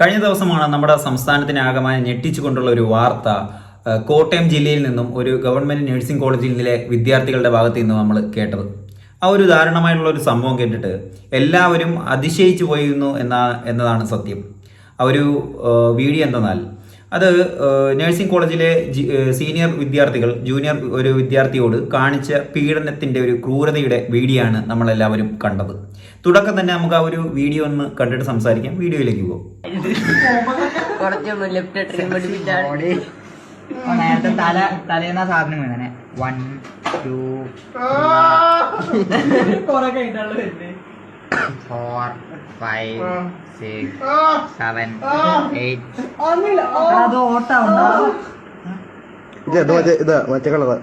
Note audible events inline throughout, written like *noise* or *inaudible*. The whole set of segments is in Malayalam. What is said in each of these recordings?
കഴിഞ്ഞ ദിവസമാണ് നമ്മുടെ സംസ്ഥാനത്തിന് ആകമാനം ഞെട്ടിച്ചുകൊണ്ടുള്ള ഒരു വാർത്ത കോട്ടയം ജില്ലയിൽ നിന്നും ഒരു ഗവൺമെന്റ് നഴ്സിംഗ് കോളേജിൽ നിന്നിലെ വിദ്യാർത്ഥികളുടെ ഭാഗത്ത് നിന്ന് നമ്മൾ കേട്ടത്. ആ ഒരു ദാരുണമായിട്ടുള്ള ഒരു സംഭവം കേട്ടിട്ട് എല്ലാവരും അതിശയിച്ചു പോയിരുന്നു എന്നാ എന്നതാണ് സത്യം. ആ ഒരു വീഡിയോ എന്തെന്നാൽ അത് നഴ്സിംഗ് കോളേജിലെ സീനിയർ വിദ്യാർത്ഥികൾ ജൂനിയർ ഒരു വിദ്യാർത്ഥിയോട് കാണിച്ച പീഡനത്തിന്റെ ഒരു ക്രൂരതയുടെ വീഡിയോ ആണ് നമ്മളെല്ലാവരും കണ്ടത്. തുടക്കം തന്നെ നമുക്ക് ആ ഒരു വീഡിയോ ഒന്ന് കണ്ടിട്ട് സംസാരിക്കാം. വീഡിയോയിലേക്ക് പോകും. കുറച്ചൊന്ന് ലെഫ്റ്റ് ട്രീറ്റ്മെന്റ് പിറ്റാണ് നേരത്തെ തല തലേന്ന സാധനം വീണനെ one two four five six seven eight അത് ഓട്ട ഇത് മറ്റേ ഇത് മറ്റേ കളറ്.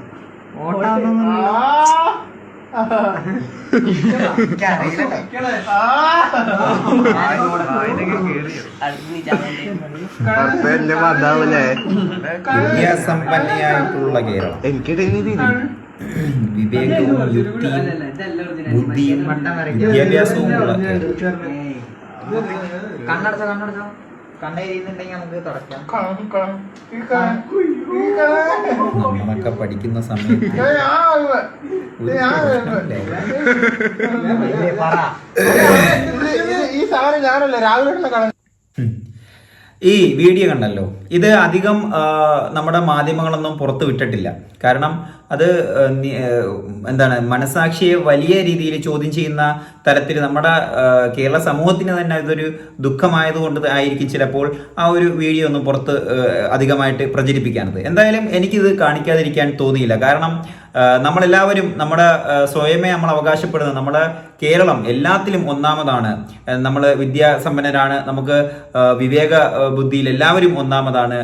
മതാവല്ലേ വിദ്യാസമ്പന്നയായിട്ടുള്ള കേരളം. എനിക്ക് വിവേകവും യുക്തിയും ബുദ്ധിയും വിദ്യാഭ്യാസവും കണ്ണടച്ചോ നമ്മളൊക്കെ പഠിക്കുന്ന സമയത്ത് ഈ സാധനം ഞാനല്ലേ രാവിലെ. ഈ വീഡിയോ കണ്ടല്ലോ. ഇത് അധികം നമ്മുടെ മാധ്യമങ്ങളൊന്നും പുറത്തു വിട്ടിട്ടില്ല. കാരണം അത് എന്താണ് മനസാക്ഷിയെ വലിയ രീതിയിൽ ചോദ്യം ചെയ്യുന്ന തരത്തിൽ നമ്മുടെ കേരള സമൂഹത്തിന് തന്നെ ഇതൊരു ദുഃഖമായതുകൊണ്ട് ആയിരിക്കും ചിലപ്പോൾ ആ ഒരു വീഡിയോ ഒന്നും പുറത്ത് അധികമായിട്ട് പ്രചരിപ്പിക്കാനത്. എന്തായാലും എനിക്കിത് കാണിക്കാതിരിക്കാൻ തോന്നിയില്ല. കാരണം നമ്മളെല്ലാവരും നമ്മുടെ സ്വയമേ നമ്മൾ അവകാശപ്പെടുന്ന നമ്മുടെ കേരളം എല്ലാത്തിലും ഒന്നാമതാണ്. നമ്മൾ വിദ്യാസമ്പന്നരാണ് നമുക്ക് വിവേക ബുദ്ധിയിൽ എല്ലാവരും ഒന്നാമതാണ്.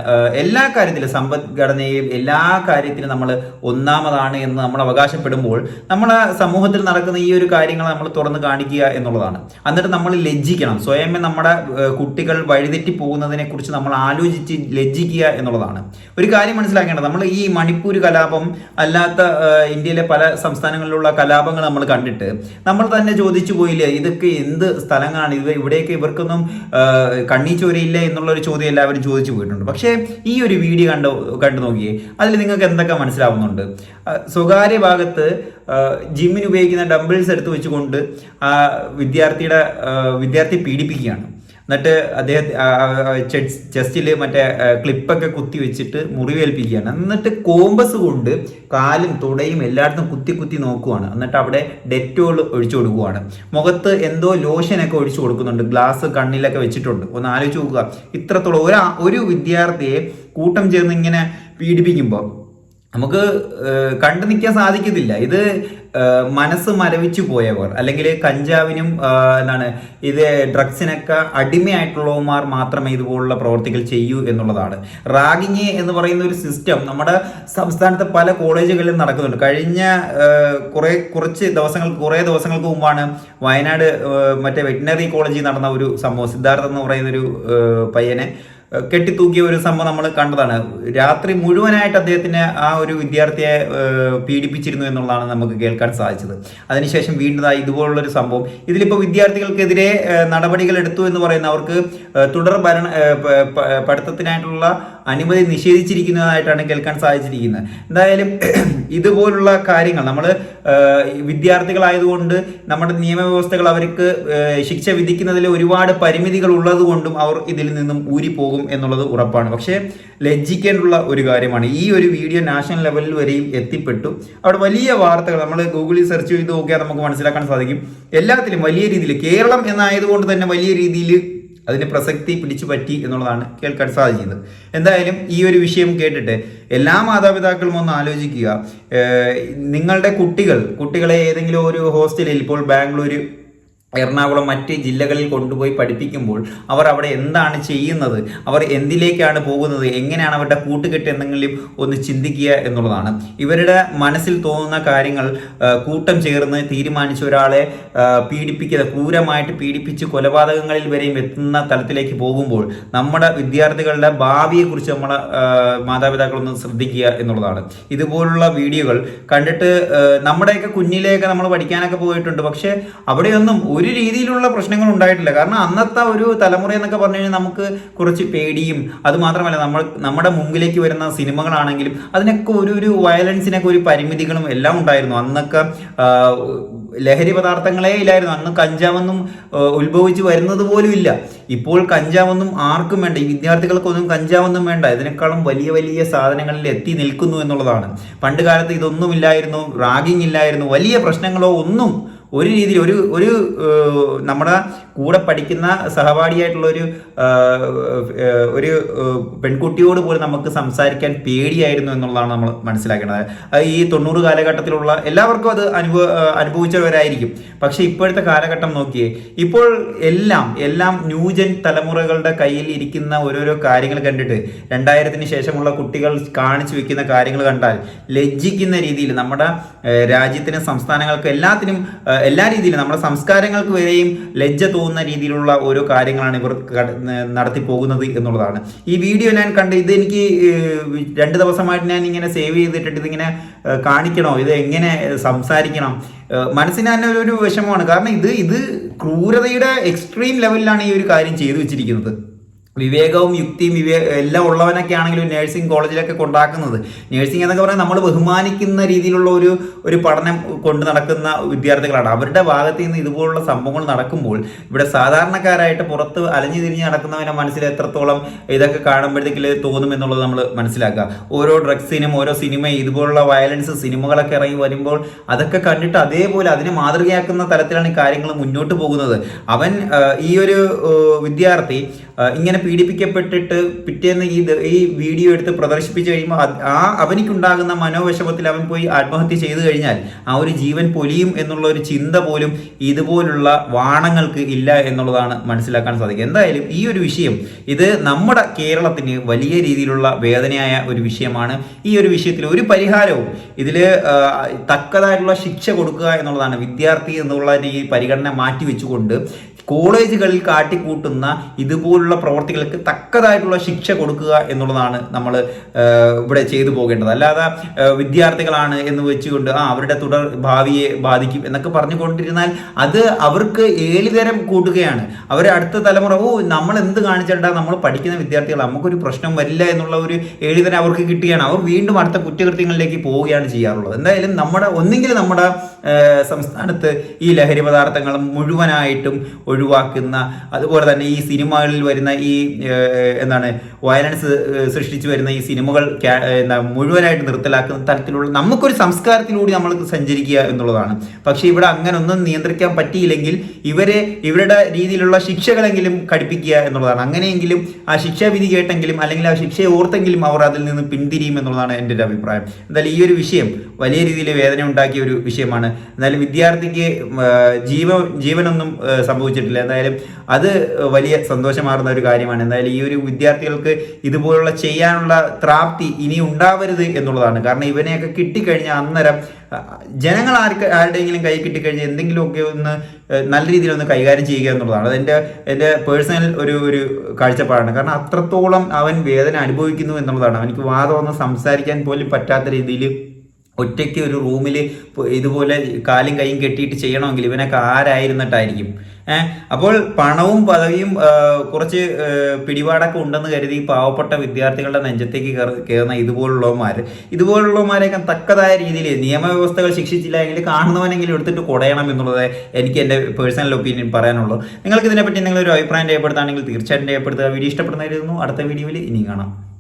എല്ലാ കാര്യത്തിലും സമ്പദ്ഘടനയും എല്ലാ കാര്യത്തിലും നമ്മൾ ഒന്നാമതാണ് എന്ന് നമ്മൾ അവകാശപ്പെടുമ്പോൾ നമ്മളെ സമൂഹത്തിൽ നടക്കുന്ന ഈ ഒരു കാര്യങ്ങൾ നമ്മൾ തുറന്ന് കാണിക്കുക എന്നുള്ളതാണ്. എന്നിട്ട് നമ്മൾ ലജ്ജിക്കണം. സ്വയമേ നമ്മുടെ കുട്ടികൾ വഴിതെറ്റി പോകുന്നതിനെ കുറിച്ച് നമ്മൾ ആലോചിച്ച് ലജ്ജിക്കുക എന്നുള്ളതാണ്. ഒരു കാര്യം മനസ്സിലാക്കേണ്ടത് നമ്മൾ ഈ മണിപ്പൂർ കലാപം അല്ലാത്ത ഇന്ത്യയിലെ പല സംസ്ഥാനങ്ങളിലുള്ള കലാപങ്ങൾ നമ്മൾ കണ്ടിട്ട് നമ്മൾ തന്നെ ചോദിച്ചു പോയില്ലേ? ഇതൊക്കെ എന്ത് സ്ഥലങ്ങളാണ്? ഇത് ഇവിടെയൊക്കെ ഇവർക്കൊന്നും കണ്ണി ചോരയില്ല എന്നുള്ള ഒരു ചോദ്യം എല്ലാവരും ചോദിച്ചു പോയിട്ടുണ്ട്. പക്ഷേ ഈ ഒരു വീഡിയോ കണ്ടു കണ്ടു നോക്കിയേ. അതിൽ നിങ്ങൾക്ക് എന്തൊക്കെ മനസ്സിലാവുന്നുണ്ട്? സ്വകാര്യ ഭാഗത്ത് ജിമ്മിന് ഉപയോഗിക്കുന്ന ഡംബിൾസ് എടുത്ത് വെച്ചുകൊണ്ട് വിദ്യാർത്ഥിയുടെ വിദ്യാർത്ഥി പീഡിപ്പിക്കുകയാണ്. എന്നിട്ട് അദ്ദേഹം ചെസ്റ്റിൽ മറ്റേ ക്ലിപ്പൊക്കെ കുത്തി വെച്ചിട്ട് മുറിവേൽപ്പിക്കുകയാണ് എന്നിട്ട് കോമ്പസ് കൊണ്ട് കാലും തുടയും എല്ലായിടത്തും കുത്തി കുത്തി നോക്കുവാണ്. എന്നിട്ട് അവിടെ ഡെറ്റോൾ ഒഴിച്ചു കൊടുക്കുവാണ്. മുഖത്ത് എന്തോ ലോഷനൊക്കെ ഒഴിച്ചു കൊടുക്കുന്നുണ്ട്. ഗ്ലാസ് കണ്ണിലൊക്കെ വെച്ചിട്ടുണ്ട്. ഒന്ന് ആലോചിച്ച് നോക്കുക. ഇത്രത്തോളം ഒരു ഒരു വിദ്യാർത്ഥിയെ കൂട്ടം ചേർന്ന് ഇങ്ങനെ പീഡിപ്പിക്കുമ്പോൾ നമുക്ക് കണ്ടു നിൽക്കാൻ സാധിക്കത്തില്ല. ഇത് മനസ്സ് മരവിച്ചു പോയവർ അല്ലെങ്കിൽ കഞ്ചാവിനും എന്താണ് ഇത് ഡ്രഗ്സിനൊക്കെ അടിമയായിട്ടുള്ളവന്മാർ മാത്രമേ ഇതുപോലുള്ള പ്രവർത്തികൾ ചെയ്യൂ എന്നുള്ളതാണ്. റാഗിങ് എന്ന് പറയുന്ന ഒരു സിസ്റ്റം നമ്മുടെ സംസ്ഥാനത്തെ പല കോളേജുകളിലും നടക്കുന്നുണ്ട്. കഴിഞ്ഞ കുറേ കുറെ കുറച്ച് ദിവസങ്ങൾ കുറേ ദിവസങ്ങൾക്ക് മുമ്പാണ് വയനാട് മറ്റേ വെറ്റിനറി കോളേജിൽ നടന്ന ഒരു സംഭവം. സിദ്ധാർത്ഥ എന്ന് പറയുന്നൊരു പയ്യനെ കെട്ടിത്തൂക്കിയ ഒരു സംഭവം നമ്മൾ കണ്ടതാണ്. രാത്രി മുഴുവനായിട്ട് അദ്ദേഹത്തിന് ആ ഒരു വിദ്യാർത്ഥിയെ പീഡിപ്പിച്ചിരുന്നു എന്നുള്ളതാണ് നമുക്ക് കേൾക്കാൻ സാധിച്ചത്. അതിനുശേഷം വീണ്ടും ഇതുപോലുള്ളൊരു സംഭവം. ഇതിലിപ്പോൾ വിദ്യാർത്ഥികൾക്കെതിരെ നടപടികൾ എടുത്തു എന്ന് പറയുന്ന അവർക്ക് തുടർ ഭരണ പഠിത്തത്തിനായിട്ടുള്ള അനുമതി നിഷേധിച്ചിരിക്കുന്നതായിട്ടാണ് കേൾക്കാൻ സാധിച്ചിരിക്കുന്നത്. എന്തായാലും *clears throat* ഇതുപോലുള്ള കാര്യങ്ങൾ നമ്മൾ വിദ്യാർത്ഥികളായതുകൊണ്ട് നമ്മുടെ നിയമവ്യവസ്ഥകൾ അവർക്ക് ശിക്ഷ വിധിക്കുന്നതിൽ ഒരുപാട് പരിമിതികൾ ഉള്ളതുകൊണ്ടും അവർ ഇതിൽ നിന്നും ഊരിപ്പോകും എന്നുള്ളത് ഉറപ്പാണ്. പക്ഷേ ലജ്ജിക്കേണ്ടുള്ള ഒരു കാര്യമാണ്. ഈ ഒരു വീഡിയോ നാഷണൽ ലെവലിൽ വരെയും എത്തിപ്പെട്ടു. അവിടെ വലിയ വാർത്തകൾ നമ്മൾ ഗൂഗിളിൽ സെർച്ച് ചെയ്ത് നോക്കിയാൽ നമുക്ക് മനസ്സിലാക്കാൻ സാധിക്കും. എല്ലാത്തിലും വലിയ രീതിയിൽ കേരളം എന്നായതുകൊണ്ട് തന്നെ വലിയ രീതിയിൽ അതിന് പ്രസക്തി പിടിച്ചു പറ്റി എന്നുള്ളതാണ് കേൾക്കാൻ സാധിക്കുന്നത്. എന്തായാലും ഈ ഒരു വിഷയം കേട്ടിട്ട് എല്ലാ മാതാപിതാക്കളും ഒന്ന് ആലോചിക്കുക. നിങ്ങളുടെ കുട്ടികൾ കുട്ടികളെ ഏതെങ്കിലും ഒരു ഹോസ്റ്റലിൽ ഇപ്പോൾ ബാംഗ്ലൂർ എറണാകുളം മറ്റ് ജില്ലകളിൽ കൊണ്ടുപോയി പഠിപ്പിക്കുമ്പോൾ അവർ അവിടെ എന്താണ് ചെയ്യുന്നത്? അവർ എന്തിലേക്കാണ് പോകുന്നത്? എങ്ങനെയാണ് അവരുടെ കൂട്ടുകെട്ട് എന്തെങ്കിലും ഒന്ന് ചിന്തിക്കുക എന്നുള്ളതാണ്. ഇവരുടെ മനസ്സിൽ തോന്നുന്ന കാര്യങ്ങൾ കൂട്ടം ചേർന്ന് തീരുമാനിച്ച ഒരാളെ പീഡിപ്പിക്കുക ക്രൂരമായിട്ട് പീഡിപ്പിച്ച് കൊലപാതകങ്ങളിൽ വരെയും എത്തുന്ന തലത്തിലേക്ക് പോകുമ്പോൾ നമ്മുടെ വിദ്യാർത്ഥികളുടെ ഭാവിയെക്കുറിച്ച് നമ്മളെ ആ, മാതാപിതാക്കളൊന്ന് ശ്രദ്ധിക്കുക എന്നുള്ളതാണ്. ഇതുപോലുള്ള വീഡിയോകൾ കണ്ടിട്ട് നമ്മുടെയൊക്കെ കുഞ്ഞിലേക്ക് നമ്മൾ പഠിക്കാനൊക്കെ പോയിട്ടുണ്ട്. പക്ഷേ അവിടെയൊന്നും ഒരു രീതിയിലുള്ള പ്രശ്നങ്ങൾ ഉണ്ടായിട്ടില്ല കാരണം അന്നത്തെ ഒരു തലമുറ എന്നൊക്കെ പറഞ്ഞു കഴിഞ്ഞാൽ നമുക്ക് കുറച്ച് പേടിയും അതുമാത്രമല്ല നമ്മൾ നമ്മുടെ മുമ്പിലേക്ക് വരുന്ന സിനിമകളാണെങ്കിലും അതിനൊക്കെ ഒരു ഒരു വയലൻസിനൊക്കെ ഒരു പരിമിതികളും എല്ലാം ഉണ്ടായിരുന്നു. അന്നൊക്കെ ലഹരി പദാർത്ഥങ്ങളേ ഇല്ലായിരുന്നു. അന്ന് കഞ്ചാവൊന്നും ഉത്ഭവിച്ച് വരുന്നത് പോലും ഇല്ല. ഇപ്പോൾ കഞ്ചാവൊന്നും ആർക്കും വേണ്ട ഈ വിദ്യാർത്ഥികൾക്കൊന്നും കഞ്ചാവൊന്നും വേണ്ട. ഇതിനേക്കാളും വലിയ വലിയ സാധനങ്ങളിൽ എത്തി നിൽക്കുന്നു എന്നുള്ളതാണ്. പണ്ട് കാലത്ത് ഇതൊന്നും ഇല്ലായിരുന്നു റാഗിങ് ഇല്ലായിരുന്നു വലിയ പ്രശ്നങ്ങളോ ഒന്നും ഒരു രീതിയിൽ ഒരു ഒരു നമ്മുടെ കൂടെ പഠിക്കുന്ന സഹപാഠിയായിട്ടുള്ള ഒരു ഒരു പെൺകുട്ടിയോട് പോലും നമുക്ക് സംസാരിക്കാൻ പേടിയായിരുന്നു എന്നുള്ളതാണ് നമ്മൾ മനസ്സിലാക്കേണ്ടത്. ഈ തൊണ്ണൂറ് കാലഘട്ടത്തിലുള്ള എല്ലാവർക്കും അത് അനുഭവ അനുഭവിച്ചവരായിരിക്കും. പക്ഷേ ഇപ്പോഴത്തെ കാലഘട്ടം നോക്കിയേ ഇപ്പോൾ എല്ലാം എല്ലാം ന്യൂജൻ തലമുറകളുടെ കയ്യിൽ ഇരിക്കുന്ന ഓരോരോ കാര്യങ്ങൾ കണ്ടിട്ട് രണ്ടായിരത്തിന് ശേഷമുള്ള കുട്ടികൾ കാണിച്ചു വെക്കുന്ന കാര്യങ്ങൾ കണ്ടാൽ ലജ്ജിക്കുന്ന രീതിയിൽ നമ്മുടെ രാജ്യത്തിനും സംസ്ഥാനങ്ങൾക്കും എല്ലാത്തിനും എല്ലാ രീതിയിലും നമ്മുടെ സംസ്കാരങ്ങൾക്ക് വരെയും ലജ്ജ രീതിയിലുള്ള ഓരോ കാര്യങ്ങളാണ് ഇവർ നടത്തി പോകുന്നത് എന്നുള്ളതാണ്. ഈ വീഡിയോ ഞാൻ കണ്ട് ഇത് എനിക്ക് രണ്ട് ദിവസമായിട്ട് ഞാൻ ഇങ്ങനെ സേവ് ചെയ്തിട്ടിട്ട് ഇതിങ്ങനെ കാണിക്കണോ? ഇത് എങ്ങനെ സംസാരിക്കണം? മനസ്സിന് തന്നെ ഒരു വിഷമമാണ്. കാരണം ഇത് ഇത് ക്രൂരതയുടെ എക്സ്ട്രീം ലെവലിലാണ് ഈ ഒരു കാര്യം ചെയ്തു വെച്ചിരിക്കുന്നത്. വിവേകവും യുക്തിയും വിവേ എല്ലാം ഉള്ളവനൊക്കെ ആണെങ്കിലും നഴ്സിംഗ് കോളേജിലൊക്കെ കൊണ്ടാക്കുന്നത്. നഴ്സിംഗ് എന്നൊക്കെ പറഞ്ഞാൽ നമ്മൾ ബഹുമാനിക്കുന്ന രീതിയിലുള്ള ഒരു ഒരു പഠനം കൊണ്ട് നടക്കുന്ന വിദ്യാർത്ഥികളാണ്. അവരുടെ ഭാഗത്ത് നിന്ന് ഇതുപോലുള്ള സംഭവങ്ങൾ നടക്കുമ്പോൾ ഇവിടെ സാധാരണക്കാരായിട്ട് പുറത്ത് അലഞ്ഞു തിരിഞ്ഞ് നടക്കുന്നവന്റെ മനസ്സിൽ എത്രത്തോളം ഇതൊക്കെ കാണുമ്പോഴത്തേക്കിൽ തോന്നും എന്നുള്ളത് നമ്മൾ മനസ്സിലാക്കുക. ഓരോ ഡ്രഗ്സിനും ഓരോ സിനിമയും ഇതുപോലുള്ള വയലൻസ് സിനിമകളൊക്കെ ഇറങ്ങി വരുമ്പോൾ അതൊക്കെ കണ്ടിട്ട് അതേപോലെ അതിനെ മാതൃകയാക്കുന്ന തലത്തിലാണ് കാര്യങ്ങൾ മുന്നോട്ട് പോകുന്നത്. അവൻ ഈ ഒരു വിദ്യാർത്ഥി ഇങ്ങനെ പീഡിപ്പിക്കപ്പെട്ടിട്ട് പിറ്റേന്ന് ഈ ഈ വീഡിയോ എടുത്ത് പ്രദർശിപ്പിച്ചു കഴിയുമ്പോൾ ആ അവനിക്കുണ്ടാകുന്ന മനോവിഷമത്തിൽ അവൻ പോയി ആത്മഹത്യ ചെയ്തു കഴിഞ്ഞാൽ ആ ഒരു ജീവൻ പൊലിയും എന്നുള്ള ഒരു ചിന്ത പോലും ഇതുപോലുള്ള വാണങ്ങൾക്ക് ഇല്ല എന്നുള്ളതാണ് മനസ്സിലാക്കാൻ സാധിക്കുക. എന്തായാലും ഈ ഒരു വിഷയം ഇത് നമ്മുടെ കേരളത്തിന് വലിയ രീതിയിലുള്ള വേദനയായ ഒരു വിഷയമാണ്. ഈ ഒരു വിഷയത്തിൽ ഒരു പരിഹാരവും ഇതിൽ തക്കതായിട്ടുള്ള ശിക്ഷ കൊടുക്കുക എന്നുള്ളതാണ് വിദ്യാർത്ഥി എന്നുള്ള ഈ പരിഗണന മാറ്റി വെച്ചുകൊണ്ട് കോളേജുകളിൽ കാട്ടിക്കൂട്ടുന്ന ഇതുപോലുള്ള പ്രവർത്തികൾക്ക് തക്കതായിട്ടുള്ള ശിക്ഷ കൊടുക്കുക എന്നുള്ളതാണ് നമ്മൾ ഇവിടെ ചെയ്തു പോകേണ്ടത്. അല്ലാതെ വിദ്യാർത്ഥികളാണ് എന്ന് വെച്ചുകൊണ്ട് ആ അവരുടെ തുടർ ഭാവിയെ ബാധിക്കും എന്നൊക്കെ പറഞ്ഞുകൊണ്ടിരുന്നാൽ അത് അവർക്ക് ഏളിതരം കൂട്ടുകയാണ്. അവരെ അടുത്ത തലമുറ ഓ നമ്മൾ എന്ത് കാണിച്ചിട്ടാ നമ്മൾ പഠിക്കുന്ന വിദ്യാർത്ഥികൾ നമുക്കൊരു പ്രശ്നം വരില്ല എന്നുള്ള ഒരു ഏളിതരം അവർക്ക് കിട്ടുകയാണ്. അവർ വീണ്ടും അടുത്ത കുറ്റകൃത്യങ്ങളിലേക്ക് പോവുകയാണ് ചെയ്യാറുള്ളത്. എന്തായാലും നമ്മുടെ ഒന്നെങ്കിൽ നമ്മുടെ സംസ്ഥാനത്ത് ഈ ലഹരി പദാർത്ഥങ്ങൾ മുഴുവനായിട്ടും ഒഴിവാക്കുന്ന അതുപോലെ തന്നെ ഈ സിനിമകളിൽ വരുന്ന ഈ എന്താണ് വയലൻസ് സൃഷ്ടിച്ചു വരുന്ന ഈ സിനിമകൾ എന്താ മുഴുവനായിട്ട് നിർത്തലാക്കുന്ന തരത്തിലുള്ള നമുക്കൊരു സംസ്കാരത്തിലൂടെ നമ്മൾ സഞ്ചരിക്കുക എന്നുള്ളതാണ്. പക്ഷേ ഇവിടെ അങ്ങനെ ഒന്നും നിയന്ത്രിക്കാൻ പറ്റിയില്ലെങ്കിൽ ഇവരെ ഇവരുടെ രീതിയിലുള്ള ശിക്ഷകളെങ്കിലും കടുപ്പിക്കുക എന്നുള്ളതാണ്. അങ്ങനെയെങ്കിലും ആ ശിക്ഷാവിധി കേട്ടെങ്കിലും അല്ലെങ്കിൽ ആ ശിക്ഷയെ ഓർത്തെങ്കിലും അവർ അതിൽ നിന്ന് പിന്തിരിയും എന്നുള്ളതാണ് എന്റെ ഒരു അഭിപ്രായം. എന്തായാലും ഈ ഒരു വിഷയം വലിയ രീതിയിൽ വേദന ഉണ്ടാക്കിയ ഒരു വിഷയമാണ്. എന്നാലും വിദ്യാർത്ഥിക്ക് ജീവ ജീവനൊന്നും സംഭവിച്ചിട്ടില്ല. എന്തായാലും അത് വലിയ സന്തോഷമാർന്ന ഒരു കാര്യമാണ്. എന്തായാലും ഈ ഒരു വിദ്യാർത്ഥികൾക്ക് ഇതുപോലുള്ള ചെയ്യാനുള്ള പ്രാപ്തി ഇനി ഉണ്ടാവരുത് എന്നുള്ളതാണ്. കാരണം ഇവനെയൊക്കെ കിട്ടിക്കഴിഞ്ഞാൽ അന്നേരം ജനങ്ങൾ ആർക്ക് ആരുടെയെങ്കിലും കൈ കിട്ടിക്കഴിഞ്ഞാൽ എന്തെങ്കിലുമൊക്കെ ഒന്ന് നല്ല രീതിയിൽ ഒന്ന് കൈകാര്യം ചെയ്യുക എന്നുള്ളതാണ്. അതെന്റെ എന്റെ പേഴ്സണൽ ഒരു ഒരു കാഴ്ചപ്പാടാണ്. കാരണം അത്രത്തോളം അവൻ വേദന അനുഭവിക്കുന്നു എന്നുള്ളതാണ്. അവനിക്ക് വാദം ഒന്ന് സംസാരിക്കാൻ പോലും പറ്റാത്ത രീതിയിൽ ഒറ്റയ്ക്ക് ഒരു റൂമിൽ ഇതുപോലെ കാലും കൈയും കെട്ടിയിട്ട് ചെയ്യണമെങ്കിൽ ഇവനൊക്കെ ആരായിരുന്നിട്ടായിരിക്കും. ഏഹ് അപ്പോൾ പണവും പദവിയും കുറച്ച് പിടിപാടൊക്കെ ഉണ്ടെന്ന് കരുതി പാവപ്പെട്ട വിദ്യാർത്ഥികളുടെ നെഞ്ചത്തേക്ക് കയറി- കയറുന്ന ഇതുപോലുള്ളവന്മാർ ഇതുപോലുള്ളവന്മാരെയൊക്കെ തക്കതായ രീതിയിൽ നിയമവ്യവസ്ഥകൾ ശിക്ഷിച്ചില്ല എങ്കിൽ കാണുന്നവനെങ്കിലും എടുത്തിട്ട് കുടയണം എന്നുള്ളത് എനിക്ക് എന്റെ പേഴ്സണൽ ഒപ്പീനിയൻ പറയാനുള്ളൂ. നിങ്ങൾക്ക് ഇതിനെപ്പറ്റി എന്തെങ്കിലും ഒരു അഭിപ്രായം രേഖപ്പെടുത്താണെങ്കിൽ തീർച്ചയായിട്ടും രേഖപ്പെടുത്തുക. വീഡിയോ ഇഷ്ടപ്പെടുന്നതായിരുന്നു അടുത്ത വീഡിയോയിൽ ഇനി കാണാം.